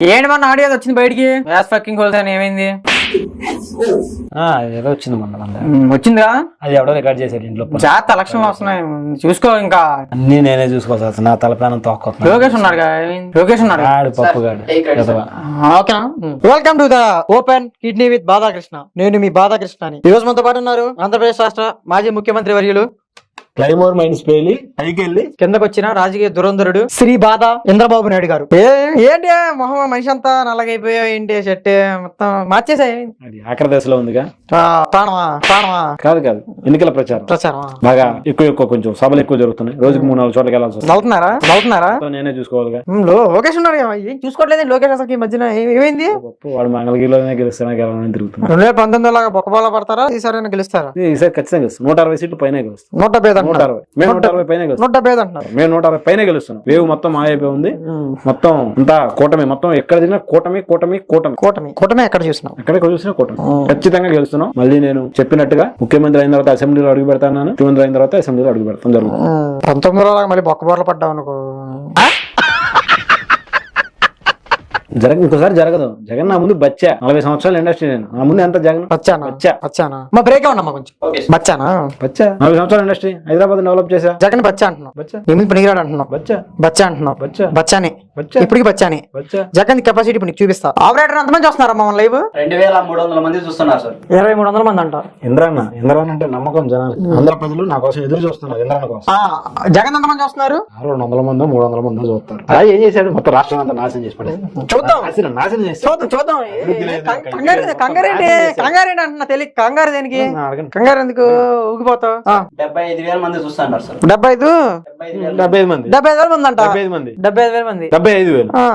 ఏంటి మన ఆడియో వచ్చింది బయటికి? గ్యాస్ ఫక్కింగ్ హోల్స్ అని ఏమైంది? ఏదో వచ్చింది మొన్న వచ్చిందిగా? అది ఎవడో రికార్డ్ చేశాడు ఇంట్లో జాగ్రత్త ఎలక్షన్లు వస్తున్నాయి. చూసుకో ఇంకా. అన్ని నేనే చూసుకోవాల్సి నా తల ప్రాణం లోకేష్ ఉన్నాడుగా? ఏమైంది? లోకేష్ ఉన్నాడు? ఆడు ఎదవ. ఓకేనా? Welcome to the open kidney with Badhakrishna నేను మీ బాధాకృష్ణ ఈ రోజు మనతో పాటు ఉన్నారు ఆంధ్రప్రదేశ్ రాష్ట్ర మాజీ ముఖ్యమంత్రి వర్యులు క్లైమోర్ మైండ్స్ పేలి పైకి వెళ్ళి కిందకు వచ్చిన రాజకీయ దురంధరుడు శ్రీ బాధ ఇంద్రబాబు నాయుడు గారు. ఏ ఏంటి మొహం? మనిషి అంతా నల్లగైపోయావు ఏంటి షర్ట్? మొత్తం మార్చేసా అది ఆఖరి దశలో ఉందిగా. ప్రాణమా? ప్రాణమా? కాదు కాదు ఎన్నికల ప్రచారం. ప్రచారమా? బాగా ఎక్కువ ఎక్కువ కొంచెం సభలు ఎక్కువ జరుగుతున్నాయి. రోజుకి మూడు నాలుగు చోట్లకి వెళ్ళాల్సి వస్తుంది. సో నేనే చూసుకోవాలిగా. లోకేష్ ఉన్నాడు కదా, ఏం చూసుకోవట్లేదు? లోకేష్ అసలు ఈ మధ్యన ఏమైంది? వాడు మంగళగిరిలోనే గెలుస్తానే గెలవాలని తిరుగుతున్నాడు. రెండు వేల పంతొమ్మిది లాగా బొక్కబాల పడతారా? ఈసారి గెలుస్తారా? ఈసారి ఖచ్చితంగా గెలుస్తాం నూట అరవై సీట్లు పైన గెలుస్తాం నూట నూట అరవై. మేము నూట అరవై పైన నూట డెబ్బై అంటున్నారు. మేము నూట అరవై పైన గెలుస్తున్నాం. వేవ్ మొత్తం మాయైపోయి ఉంది. మొత్తం అంతా కూటమి మొత్తం ఎక్కడ తిరిగినా కూటమి కూటమి కూటమి. కూటమి. కూటమి ఎక్కడ చూసినాం. ఎక్కడ చూసినా కూటమి. ఖచ్చితంగా గెలుస్తున్నాం. మళ్ళీ నేను చెప్పినట్టుగా ముఖ్యమంత్రి అయిన తర్వాత అసెంబ్లీలో అడుగు పెడతాను ముఖ్యమంత్రి అయిన తర్వాత అసెంబ్లీలో అడుగు పెడతాం జరుగుతుంది పంతొమ్మిది లాగా మళ్ళీ బొక్కబోర్లు పడ్డావు అనుకో. జరగ ఇంకోసారి జరగదు. జగన్ నా ముందు బచ్చా. నలభై సంవత్సరాల ఇండస్ట్రీ నేను. నా ముందు ఎంత జగన్? వచ్చానా వచ్చా. వచ్చానా మా బ్రేక్ ఉన్నా కొంచెం. బచ్చానా? బచ్చా. నలభై సంవత్సరాల ఇండస్ట్రీ హైదరాబాద్ డెవలప్ చేసా జగన్ బచ్చా అంటున్నావు. బచ్చా. పనికిరాడు అంటున్నావు? బచ్చా. బచ్చా అంటున్నావు. బచ్చా. బచ్చానే. బచ్చా. ఇప్పటికి బచ్చానే. బచ్చా. జగన్ కెపాసిటీ ఇప్పుడు నీకు చూపిస్తా. ఆపరేటర్ ఎంతమంది వస్తున్నారా మమ్మల్ని లైవ్ రెండు వేల మూడు వందల మంది చూస్తున్నారు సార్. ఇరవై మూడు వందల మంది అంట. ఇంద్రాన్న ఇంద్రాన్న అంటే నమ్మకం జనాలు. ఆంధ్ర ప్రజలు నా కోసం ఎదురు చూస్తున్నారు ఇంద్రాన్న కోసం. ఆ, జగన్ ఎంతమంది వస్తున్నారు ఆ రెండు వందల మందో మూడు వందల మందో చూస్తారు. ఏం చేశాడు? మొత్తం రాష్ట్రం అంతా నాశనం చేసి పడేసి చూద్దాం. నాశనం చూద్దాం చూద్దాం. కంగారు కంగారేంటి కంగారేంటి అంటున్నా తెలియక కంగారు దేనికి? కంగారు ఎందుకు? ఊగిపోతావు? డెబ్బై ఐదు వేల మంది చూస్తున్నారు సార్. డెబ్బై ఐదు? డెబ్బై ఐదు మంది. డెబ్బై ఐదు వేల మంది అంట. డెబ్బై ఐదు మంది. డెబ్బై ఐదు వేల మంది. డెబ్బై ఐదు వేలు. ఆ.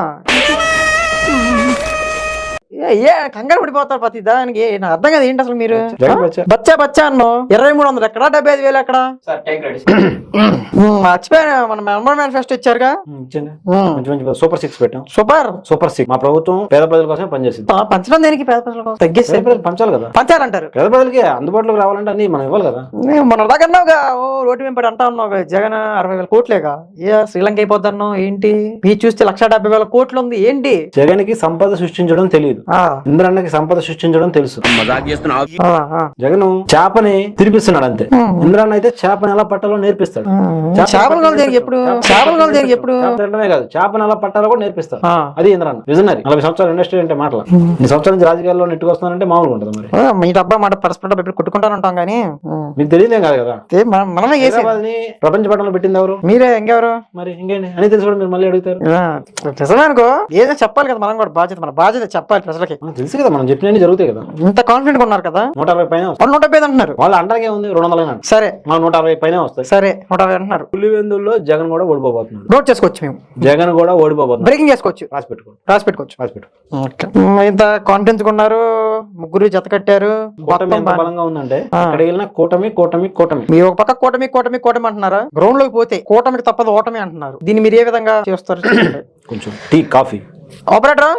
ఏ- ఏ కంగారు పడిపోతారు ప్రతి దానికి. ఏ- నాకు అర్థం కదా ఏంటి అసలు మీరు? బచ్చా. బచ్చా. అన్నో ఇరవై మూడు వందలు ఎక్కడ? డెబ్బై ఐదు వేలు ఎక్కడ? మర్చిపోయాను. మన మెంబర్ మేనిఫెస్టో ఇచ్చారుగా. సూపర్ సిక్స్ పెట్టాం. సూపర్. Super six. మా ప్రభుత్వం పేద ప్రజల కోసమే పనిచేసింది. పంచడం దేనికి? పేద ప్రజల కోసం. తగ్గిస్తే పంచాలి కదా. పంచారంటారు పేద ప్రజలకి అందుబాటులోకి రావాలంటే అన్ని మనం ఇవ్వాలి కదా. మొన్న దాకా అన్నావుగా. ఓ రోడ్డు వెంబడి అంటా ఉన్నావు జగన్ అరవై వేల కోట్లేగా. ఏ శ్రీలంక అయిపోతాను ఏంటి? మీరు చూస్తే లక్ష డెబ్బై వేల కోట్లు ఉంది. ఏంటి? జగన్కి సంపద సృష్టించడం తెలియదు. ఆ, ఇంద్రన్నకి సంపద సృష్టించడం తెలుసు. జగన్ చేపని తినిపిస్తున్నాడు అంతే ఇంద్రన్న అయితే చేపని ఎలా పట్టాలో నేర్పిస్తాడు. ఎప్పుడు? చేపల తినడమే కాదు చేపని ఎలా పట్టాలో కూడా నేర్పిస్తాడు. అది ఇంద్రన్న. విజనరీ నలభై సంవత్సరాలు ఇండస్ట్రీ అంటే మాటలు. ఈ సంవత్సరాల నుంచి రాజకీయాల్లో నెట్టుకొస్తున్నానంటే మామూలుగా ఉంటుంది మరి. మీ డబ్బా మాట పరస్పర ఇప్పుడు కొట్టుకుంటాను ఉంటాం కానీ. మీకు తెలియదేం కాదు కదా? మనం- మనమే ప్రపంచ పట్టణంలో పెట్టింది ఎవరు? మీరే ఇంకెవరు? మరి ఇంకేంటి? అని తెలిసి మీరు మళ్ళీ అడుగుతారు. నిజమే అనుకో. ఏదో చెప్పాలి కదా మనం కూడా బాధ్యత మన బాధ్యత చెప్పాలి ప్రజలకి. మనకు తెలుసు కదా మనం చెప్పినవి జరుగుతాయి కదా. ఇంత కాన్ఫిడెంట్గా ఉన్నారు కదా? నూట అరవై పైన వాళ్ళు నూట ఐదు అంటున్నారు. వాళ్ళు అండర్గా ఉంది రెండు వందలైనా సరే. మా నూట అరవై పైన వస్తాయి. సరే నూట అరవై అంటున్నారు. పులివెందుల్లో జగన్ కూడా ఓడిపోబోతున్నాడు. నోట్ చేసుకోవచ్చు మేము. జగన్ కూడా ఓడిపోబోతున్నాడు. బ్రేకింగ్ చేసుకోవచ్చు. రాసి పెట్టుకో. రాసి పెట్టుకోవచ్చు. రాసి పెట్టు ఇంత కాన్ఫిడెన్స్ ఉన్నారు. ముగ్గురు జత కట్టారు. కూటమి ఎంత బలంగా ఉందంటే. అక్కడ వెళ్ళిన కూటమి కూటమి కూటమి. మీరు ఒక పక్క కూటమి కూటమి కూటమి అంటున్నారా? గ్రౌండ్లోకి పోతే కూటమికి తప్పదు ఓటమి అంటున్నారు. దీన్ని మీరు ఏ విధంగా చేస్తారు. కొంచెం టీ కాఫీ. ఆపరేటర్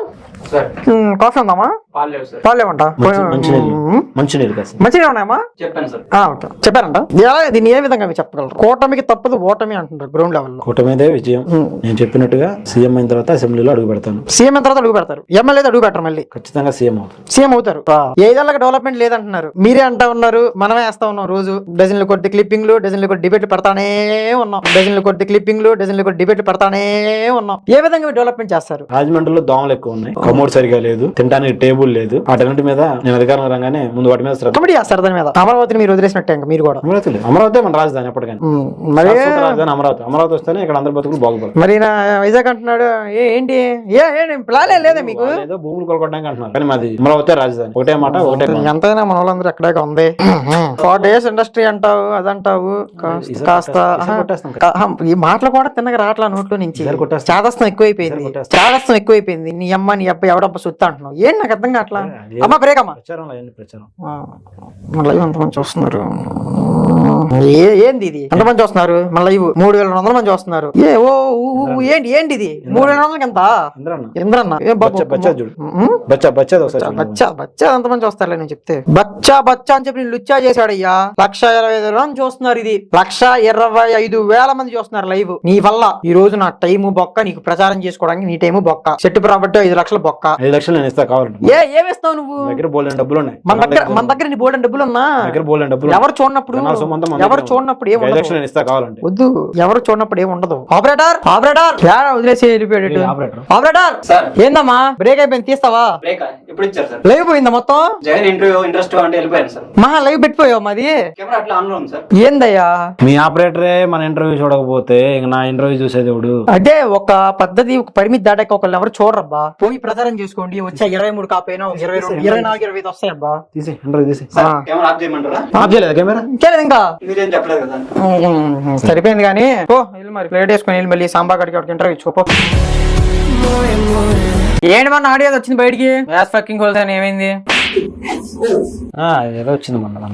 కాఫీ ఉందామా? పాలు లేవు సార్. పాలేమంట మంచి- మంచినీళ్ళు ఉన్నాయమ్మా? చెప్పారంట? ఎలా దీన్ని ఏ విధంగా చెప్పగలరు కూటమికి తప్పదు ఓటమి అంటున్నారు గ్రౌండ్ లెవెల్లో. కూటమిదే విజయం. నేను చెప్పినట్టుగా సీఎం అయిన తర్వాత అసెంబ్లీలో అడుగు పెడతాను. సీఎం అయిన తర్వాత అడుగు పెడతారు. ఎమ్మెల్యే అడుగు పెట్టరు మళ్ళీ. ఖచ్చితంగా సీఎం అవుతాను సీఎం అవుతారు. ఏదేళ్ళకి డెవలప్మెంట్ లేదంటున్నారు. మీరే అంటా ఉన్నారు మనమే వేస్తా ఉన్నాం రోజు. డజన్లు కొద్ది క్లిప్పింగ్లు డజన్లు కొద్ది డిబేట్లు పెడతానే ఉన్నాం. డజన్లు కొద్ది క్లిప్పింగ్లు డజన్లు కొద్ది డిబేట్లు పెడతానే ఉన్నాం. ఏ విధంగా డెవలప్మెంట్ చేస్తారు? రాజమండ్రిలో దోమలు ఎక్కువ ఉన్నాయి. కమోడ్ సరిగా లేదు తినడానికి టేబుల్ లేదు. వాటన్నిటి మీద నేను అధికారం రాగానే ముందు వాటి మీద శ్రద్ధ. కమిటీ చేస్తారు దాని మీద. అమరావతిని మీరు వదిలేసినట్టే ఇంకా మీరు కూడా. అమరావతి లేదు. అమరావతి మన రాజధాని ఎప్పటికైనా మరి రాజధాని అమరావతి. అమరావతి వస్తేనే ఇక్కడ అందరి బతుకులు బాగుపడతాయి. మరి నా వైజాగ్ అంటున్నాడు ఏ ఏంటి? ఏ ఏంటి ప్లానే లేదా మీకు? ఏదో భూములు కొనుక్కోవడానికి అంటున్నారు. కానీ మాది అమరావతి రాజధాని. ఒకటే మాట ఒకటే. ఎంతైనా మన వాళ్ళందరూ ఎక్కడే ఉంది. ఫార్టీ డేస్ ఇండస్ట్రీ అంటావు అదంటావు. కాస్త- ఈసారి కాస్త కొట్టేస్తాం, ఈసారి ఆహా, కొట్టేస్తాం. కా- ఆహా, ఈ మాటలు కూడా తిన్నగా రావట్లా నోట్లో నుంచి. ఈసారి కొట్టేస్తాం. చాదస్తం ఎక్కువైపోయింది. కొట్టేస్తాం. చాదస్తం ఎక్కువైపోయింది. నీ అమ్మ నీ అబ్బాయి ఎవడబ్బ సుత్త అంటున్నావు? ఏంటి నాకు అర్థం కావట్లా? అమ్మా బ్రేక్ అమ్మా ప్రచారంలో ఏంటి ప్రచారం? ఆ, మళ్ళీ ఎంతమంది చూస్తున్నారు? ఏంది ఇది? ఎంతమంది చూస్తున్నారు? మళ్ళీ ఇవి మూడు వేల రెండు వందల మంది చూస్తున్నారు. ఏ ఓ ఏంటి ఏంటి ఇది మూడు వేల రెండు వందలకి ఎంత? ఇంద్రన్న. బచ్చా బచ్చా ఎంతమంది చూస్తారులే నేను చెప్తే? బచ్చా బచ్చా అని చెప్పి నేను లుచ్చా చేశాడయ్యా. లక్ష ఇరవై ఐదు మంది చూస్తున్నారు ఇది. లక్ష ఇరవై ఐదు వేల మంది చూస్తున్నారు లైవ్ నీ వల్ల ఈ రోజు నా టైము బొక్క నీకు ప్రచారం చేసుకోవడానికి నీ టైము బొక్క. చెట్టు ప్రాపర్టీ ఐదు లక్షల బొక్క. ఐదు లక్షలు నేను ఇస్తా కావాలంటే. ఏ ఏమిస్తావు నువ్వు? నా దగ్గర బోల్డెన్ డబ్బులు ఉన్నాయి. మన దగ్గర మన దగ్గర నీ బోర్డు డబ్బులు ఉన్నా? నా దగ్గర బోల్డెన్ డబ్బులు ఎవరు చూడనప్పుడు? జనాల సొమ్ము అంతా మన దగ్గర ఎవరు ఉంది. చూడనప్పుడు ఏం ఐదు ఉండదు లక్షలు నేను ఇస్తా కావాలంటే. వద్దు. ఎవరు చూడనప్పుడు ఏం ఉండదు ఆపరేటర్ ఆపరేటర్ యాడ వదిలేసి వెళ్ళిపోయాడు ఆపరేటర్ ఆపరేటర్ సార్ ఏందమ్మా? బ్రేక్ అయిపోయింది తీస్తావా? బ్రేక్ ఇప్పుడు ఇచ్చారు సార్ లైవ్ పోయిందా మొత్తం? జగన్ ఇంటర్వ్యూ ఇంట్రెస్ట్ అంటే వెళ్ళిపోయాను సార్ మహా లైవ్ పెట్టిపోయావు మాది? కెమెరా అట్లా ఆన్లో ఉంది సార్ ఏందయ్యా? మీ ఆపరేటరే మన ఇంటర్వ్యూ చూడకపోతే ఇంక నా ఇంటర్వ్యూ చూసేది ఎవడు? అంటే ఒక పద్ధతి ఒక పరిమితి దాటాక ఒకళ్ళు ఎవరు చూడరబ్బా? పోయి ప్రచారం చేసుకోండి. వచ్చే ఇరవై మూడు కాపైనా ఇరవై రెండు ఇరవై నాలుగు ఇరవై ఐదు వస్తాయబ్బా. తీసి ఇంటర్వ్యూ తీసి ఆఫ్ చేయలేదు కెమెరా? ఇంకేలేదు ఇంకా. మీరేం చెప్పలేదు కదా ఉమ్, సరిపోయింది కానీ పో వెళ్ళి మరి ప్లేట్ వేసుకొని వెళ్ళి మళ్ళీ సాంబార్ గడికి ఒకటి ఇంటర్వ్యూ ఇచ్చుకో ఏంటి మన ఆడియో వచ్చింది బయటికి? గ్యాస్ ఫకింగ్ హోల్స్ అని ఏమైంది? ఏదో వచ్చింది మొన్న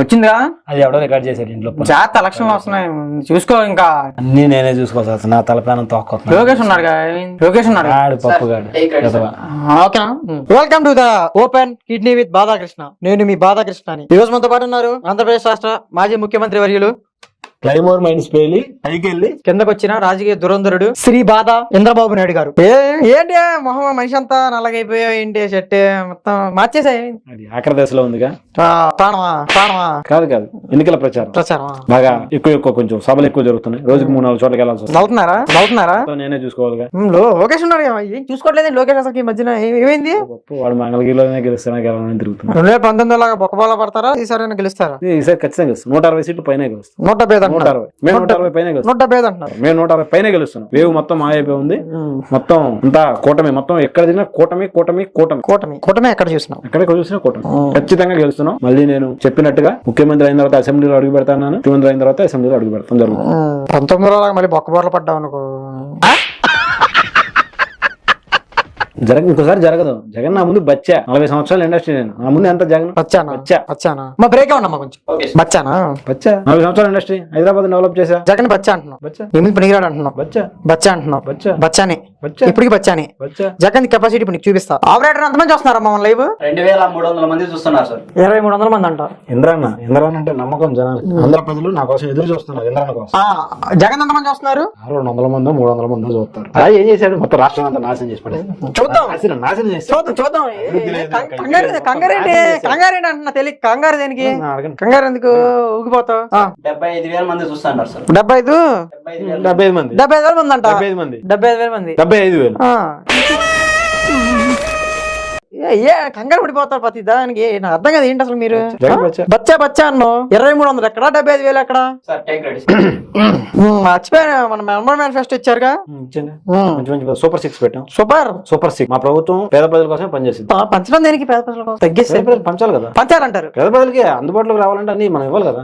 వచ్చిందా అది ఎవడో రికార్డ్ చేశాడు ఇంట్లో జాగ్రత్త ఎలక్షన్లు వస్తున్నాయి. చూసుకో ఇంకా. అన్ని నేనే చూసుకోవాల్సి వస్తుంది నా తలపేనం తోక్కొస్తున్నా లోకేష్ ఉన్నారు లోకేష్ ఉన్నారు ఆడు పప్పు గాడు? ఓకేనా? Welcome to the open kidney with Badhakrishna నేను మీ బాధాకృష్ణ అని. ఈ రోజు మనతో పాటు ఉన్నారు ఆంధ్రప్రదేశ్ రాష్ట్ర మాజీ ముఖ్యమంత్రి వర్యులు క్లైమోర్ మైండ్స్ పేలి పైకి వెళ్ళి కిందకు వచ్చిన రాజకీయ దురంధరుడు శ్రీ బాధ ఇంద్రబాబు నాయుడు గారు. ఏంటి మొహం మనిషి అంతా నల్లగైపోయావు ఏంటి షర్ట్? మొత్తం మార్చేసాయి అది ఆఖరి దశలో ఉందిగా. ప్రాణమా? ప్రాణమా? కాదు కాదు. ఎన్నికల ప్రచారం. ప్రచారమా? బాగా ఎక్కువ ఎక్కువ కొంచెం సభలు ఎక్కువ జరుగుతున్నాయి. రోజుకి మూడు నాలుగు చోట్లకి వెళ్ళాల్సి వస్తుంది. సో నేనే చూసుకోవాలిగా. లోకేష్ ఉన్నారు ఏం చూసుకోవట్లేదు లోకేష్ అసలు ఈ మధ్యన? ఏమైంది? వాడు మంగళగిరిలోనే గెలుస్తానే గెలవాలని తిరుగుతున్నాడు. రెండు వేల పంతొమ్మిది లాగా బొక్కబాల పడతారా? ఈసారి గెలుస్తారా? ఈసారి ఖచ్చితంగా నూట అరవై సీట్లు పైన గెలుస్తాం నూట డెబ్బై ఐదు నూట అరవై మేము నూట అరవై పైన నూట డెబ్బై ఐదు అంటున్నారు. మేము నూట అరవై పైన గెలుస్తున్నాం. వేవ్ మొత్తం మాయైపోయి ఉంది. మొత్తం అంతా కూటమి మొత్తం ఎక్కడ తిరిగినా కూటమి కూటమి కూటమి. కూటమి. కూటమి ఎక్కడ చూసినాం. ఎక్కడ చూసినా కూటమి. ఖచ్చితంగా గెలుస్తున్నాం. మళ్ళీ నేను చెప్పినట్టుగా ముఖ్యమంత్రి అయిన తర్వాత అసెంబ్లీలో అడుగు పెడతాను ముఖ్యమంత్రి అయిన తర్వాత అసెంబ్లీలో అడుగు పెడతాం జరుగుతుంది. ఉమ్, పంతొమ్మిదిలో లాగా మళ్ళీ బొక్క బోర్లు పడ్డావు అనుకో. జరగ ఇంకోసారి జరగదు. జగన్ నా ముందు బచ్చా. నలభై సంవత్సరాలు ఇండస్ట్రీ నేను. నా ముందు ఎంత జగన్? వచ్చానా బచ్చా. వచ్చానా మా బ్రేక్ ఉండమ్మా కొంచెం. బచ్చానా? బచ్చా. నలభై సంవత్సరాలు ఇండస్ట్రీ హైదరాబాద్ డెవలప్ చేసా జగన్ బచ్చా అంటున్నావు. బచ్చా. ఏమి పనికిరాడు అంటున్నావు. బచ్చా. బచ్చా అంటున్నావు. బచ్చా. బచ్చానే. బచ్చా. ఇప్పటికి బచ్చానే. బచ్చా. జగన్ కెపాసిటీ ఇప్పుడు నీకు చూపిస్తా. ఆపరేటర్ ఎంతమంది చూస్తున్నారా మమ్మల్ని లైవ్ రెండు వేల మూడు వందల మంది చూస్తున్నారు సార్. ఇరవై మూడు వందల మంది అంట. ఇంద్రాన్న. ఇంద్రాన్న అంటే నమ్మకం జనాలు. ఆంధ్ర ప్రజలు నా కోసం ఎదురు చూస్తున్నారు ఇంద్రాన్న కోసం. ఆ, జగన్ ఎంతమంది చూస్తున్నారు? రెండు వందల మందో మూడు వందల మందో చూస్తారు. అలా ఏం చేశాడు? మొత్తం రాష్ట్రం అంతా నాశనం చేసి చూద్దాం. చూద్దాం చూద్దాం. కంగారు కంగారేంటి కంగారేంటి అంటున్నా తెలియక కంగారు దేనికి? కంగారు ఎందుకు ఊగిపోతావు? ఆ, డెబ్బై ఐదు వేల మంది చూస్తున్నారు సార్. డెబ్బై ఐదు? డెబ్బై ఐదు మంది. డెబ్బై ఐదు వేల మంది అంట. డెబ్బై ఐదు మంది. డెబ్బై ఐదు వేల మంది. డెబ్బై ఐదు వేలు. ఆ. ఏ ఏ కంగారు పడిపోతారు ప్రతి దానికి. నాకు అర్థం కదా ఏంటి అసలు మీరు? బచ్చా బచ్చా. అన్నో ఇరవై మూడు వందలు ఎక్కడ? డెబ్బై ఐదు వేలు ఎక్కడ? మర్చిపోయాను. మన మెంబర్ మేనిఫెస్టో ఇచ్చారుగా? సూపర్ సిక్స్ పెట్టాం. సూపర్. Super six. మా ప్రభుత్వం పేద ప్రజల కోసం పనిచేసింది. పంచడం దేనికి పేద ప్రజల కోసం? తగ్గిస్తే పంచాలి కదా. పంచారంటారు పేద ప్రజలకి అందుబాటులోకి రావాలంటే అన్ని మనం ఇవ్వాలి కదా.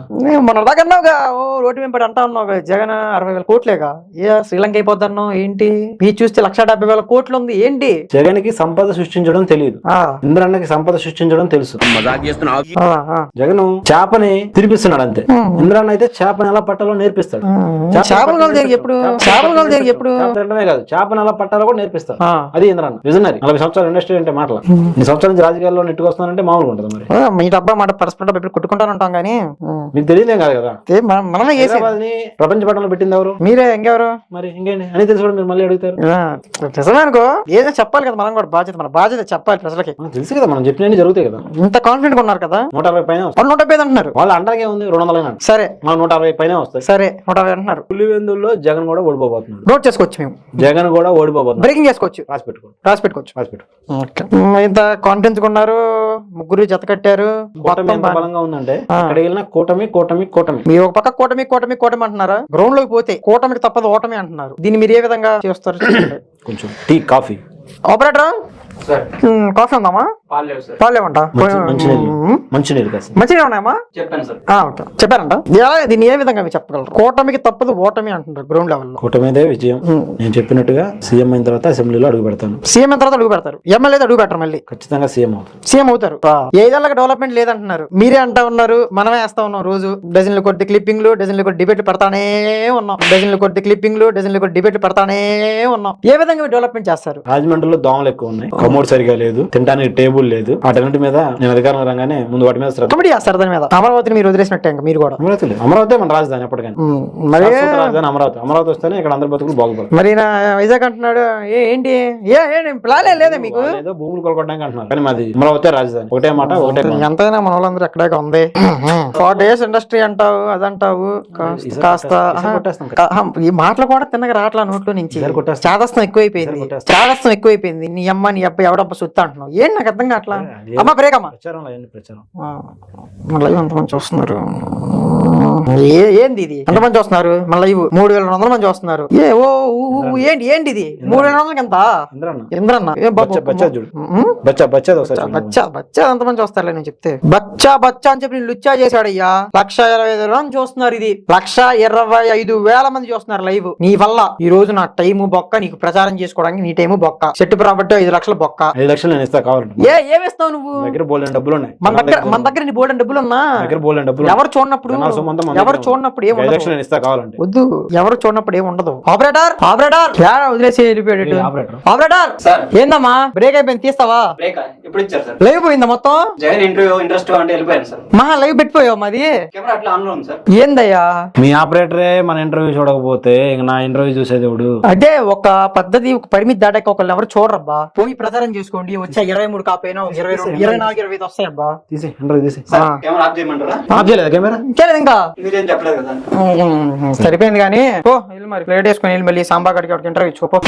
మన దాకా అన్నావుగా ఓ రోడ్డు వెంబడి అంటా ఉన్నావు జగన్ అరవై వేల కోట్లేగా? ఏ శ్రీలంక అయిపోద్దన్నావు ఏంటి? మీ చూస్తే లక్ష డెబ్బై వేల కోట్లు ఉంది ఏంటి? జగన్కి సంపద సృష్టించడం తెలియదు. ఇంద్రన్నకి సంపద సృష్టించడం తెలుసు. జగన్ చేపని తినిపిస్తున్నాడు అంతే. ఇంద్రన్న అయితే చేపని ఎలా పట్టాలో నేర్పిస్తాడు. ఎప్పుడు. ఎప్పుడు? తినడమే కాదు చేపని ఎలా పట్టాలో కూడా నేర్పిస్తాడు. అది ఇంద్రన్న విజనరీ. నలభై సంవత్సరాలు ఇండస్ట్రీ అంటే మాటలు. ఈ సంవత్సరాల నుంచి రాజకీయాల్లో నెట్టుకొస్తున్నారంటే మామూలుగా ఉంటుంది మరి. మీ డబ్బా మాట పరస్పర ఇప్పుడు కొట్టుకుంటాను ఉంటాం కానీ. మీకు తెలియదేం కాదు కదా? మనమే ప్రపంచ పట్టణంలో పెట్టింది ఎవరు? మీరే ఇంకెవరు? మరి ఇంకేంటి? అని తెలిసి కూడా మీరు మళ్ళీ అడుగుతారు. నిజమే అనుకో. ఏదో చెప్పాలి కదా మనం కూడా బాధ్యత మన బాధ్యత చెప్పాలి. ప్రజలకి. మనకు తెలుసు కదా మనం చెప్పినవి జరుగుతాయి కదా. ఇంత కాన్ఫిడెంట్ ఉన్నారు కదా? నూట అరవై పైన వస్తాయి. వాళ్ళు నూట డెబ్బై ఐదు అంటున్నారు. వాళ్ళు అంటాకే ఉంది రెండు వందలైనా సరే. మన నూట అరవై పైన వస్తాయి. సరే నూట అరవై అంటున్నారు. పులివెందుల్లో జగన్ కూడా ఓడిపోబోతున్నాడు. నోట్ చేసుకోవచ్చు మేము. జగన్ కూడా ఓడిపోబోతున్నాడు. బ్రేకింగ్ చేసుకోవచ్చు. రాసి పెట్టుకోండి. రాసి పెట్టుకోవచ్చు. రాసి పెట్టుకో ఓకే. మ్, ఇంత కాన్ఫిడెన్స్ ఉన్నారు. ముగ్గురు జత కట్టారు. కూటమి మొత్తం ఎంత బలంగా ఉందంటే ఆ. అక్కడికి వెళ్ళినా కూటమి కూటమి కూటమి. మీరు ఒక పక్క కూటమి కూటమి కూటమి అంటున్నారా? గ్రౌండ్లోకి పోతే కూటమికి తప్పదు ఓటమి అంటున్నారు. దీన్ని మీరు ఏ విధంగా చేస్తారు. కొంచెం tea coffee. Operator sir um, coffee ఉందామా పాలు లేవు సార్ పాలేమంట ఉన్నాయమ్మా? ఓకే. చెప్పారంట? దీన్ని ఏ విధంగా చెప్పగలరు? కూటమికి తప్పదు ఓటమి అంటున్నారు గ్రౌండ్ కూటమిదే విజయం. నేను చెప్పినట్టుగా సీఎం అయిన తర్వాత అసెంబ్లీలో అడుగు పెడతాను. సీఎం అయిన తర్వాత అడుగు పెడతారు. ఎమ్మెల్యే అడుగు పెట్టరు మళ్ళీ. ఖచ్చితంగా సీఎం అవుతాను సీఎం అవుతారు. ఏదేళ్ళకి డెవలప్మెంట్ లేదంటున్నారు. మీరే అంటా ఉన్నారు మనమే వేస్తా ఉన్నాం రోజు. డజన్లు కొద్ది క్లిప్పింగ్లు డజన్లు కొద్ది డిబేట్లు పెడతానే ఉన్నాం. డజన్లు కొద్ది క్లిప్పింగ్లు డజన్లు కొద్ది డిబేట్లు పెడతానే ఉన్నాం. ఏ విధంగా డెవలప్మెంట్ చేస్తారు? రాజమండ్రిలో దోమలు ఎక్కువ ఉన్నాయి. కమోడ్ సరిగా లేదు. తినడానికి టేబుల్ లేదు. వాటన్నిటి మీద నేను అధికారం రాగానే ముందు వాటి మీద శ్రద్ధ. దాని మీద. అమరావతిని మీరు వదిలేసినట్టే ఇంకా మీరు కూడా. అమరావతి లేదు. అమరావతి మన రాజధాని ఎప్పటికైనా ఉమ్, మరి రాజధాని అమరావతి. అమరావతి వస్తేనే ఇక్కడ అందరి బతుకులు బాగుపడతాయి. మరి నా వైజాగ్ అంటున్నాడు. ఏ ఏంటి? ఏ ప్లానే లేదా మీకు? ఏదో భూములు కొనుక్కోవడానికి అంటున్నారు. కానీ మాది అమరావతి రాజధాని. ఒకటే మాట ఒకటే. ఎంతైనా మన వాళ్ళందరూ ఎక్కడే ఉంది. ఫార్ డేస్ ఇండస్ట్రీ అంటావు అదంటావు. కాస్త- కాస్త కొట్టేస్తాం, ఈసారి ఆహా, కొట్టేస్తాం. ఆహా, ఈ మాటలు కూడా తిన్నగా రావట్లా నోట్లో నుంచి. కొట్టేస్తాం. చాదస్తం ఎక్కువైపోయింది. కొట్టేస్తాం. చాదస్తం ఎక్కువైపోయింది. నీ అమ్మ నీ అబ్బాయి ఎవడబ్బ సొత్తు అంటున్నావు? ఏంటి నాకు అర్థం అమ్మ బ్రేక్ అమ్మా. ప్రచారం ఎంతమంది చూస్తున్నారు? ఏ ఏంది ఇది? ఎంతమంది చూస్తున్నారు? మళ్ళీ ఇవి మూడు వేల రెండు వందల మంది చూస్తున్నారు. ఏ ఓ ఏంటి ఏంటి ఇది మూడు వేల వందలకి ఎంత? ఇంద్రన్న. ఇంద్రన్న. ఏ బాబు బచ్చా బచ్చా చూడు. ఉమ్? బచ్చా బచ్చాది ఒకసారి చూడు. బచ్చా బచ్చా ఎంతమంది చూస్తారులే నేను చెప్తే. బచ్చా బచ్చా అని చెప్పి లుచ్చా చేశాడయ్యా. లక్ష ఇరవై ఐదు మంది చూస్తున్నారు ఇది. లక్ష ఇరవై ఐదు వేల మంది చూస్తున్నారు లైవ్. నీ వల్ల ఈ రోజు నా టైము బొక్క నీకు ప్రచారం చేసుకోవడానికి నీ టైము బొక్క. చెట్టు ప్రాపర్టీ ఐదు లక్షల బొక్క. ఐదు లక్షలు నేను ఇస్తా కావాలంటే ఏ ఏమిస్తావు నువ్వు? దగ్గర బోల్డెన్ డబ్బులు ఉన్నాయి. మన దగ్గర మన దగ్గర నీ బోర్డు డబ్బులు ఉన్నా? దగ్గర బోల్డెన్ డబ్బులు ఎవరు చూడనప్పుడు ఎవరు చూడనప్పుడు కావాలంటే. వద్దు. ఎవరు చూడనప్పుడు ఏం ఉండదు ఆపరేటర్ ఆపరేటర్ వదిలేసి వెళ్ళిపోయాడు ఆపరేటర్? ఆపరేటర్ సార్ ఏందమ్మా? బ్రేక్ అయిపోయింది తీస్తావా? బ్రేక్ ఇప్పుడు ఇచ్చారు సార్ లైవ్ పోయిందా మొత్తం? జగన్ ఇంటర్వ్యూ ఇంట్రెస్ట్ అంటే వెళ్ళిపోయాను సార్ మహా లైవ్ పెట్టిపోయావు మాది. కెమెరా అట్లా ఆన్లో ఉంది సార్ ఏందయ్యా? మీ ఆపరేటరే మన ఇంటర్వ్యూ చూడకపోతే ఇంక నా ఇంటర్వ్యూ చూసేది ఎవడు? అదే ఒక పద్ధతి ఒక పరిమితి దాటాక ఒకళ్ళు ఎవరు చూడరబ్బా? పోయి ప్రచారం చేసుకోండి వచ్చే ఇరవై మూడు ఇరవై ఇరవై నాలుగు ఇరవై ఐదు తీసి తీసి. ఆఫ్ చేయలేదు కెమెరా? ఇంకా. సరిపోయింది కానీ వెళ్ళి మరి ప్లేట్ వేసుకొని వెళ్ళి మళ్ళీ సాంబా గడికి ఇంటర్వ్యూ ఇచ్చుకో పో.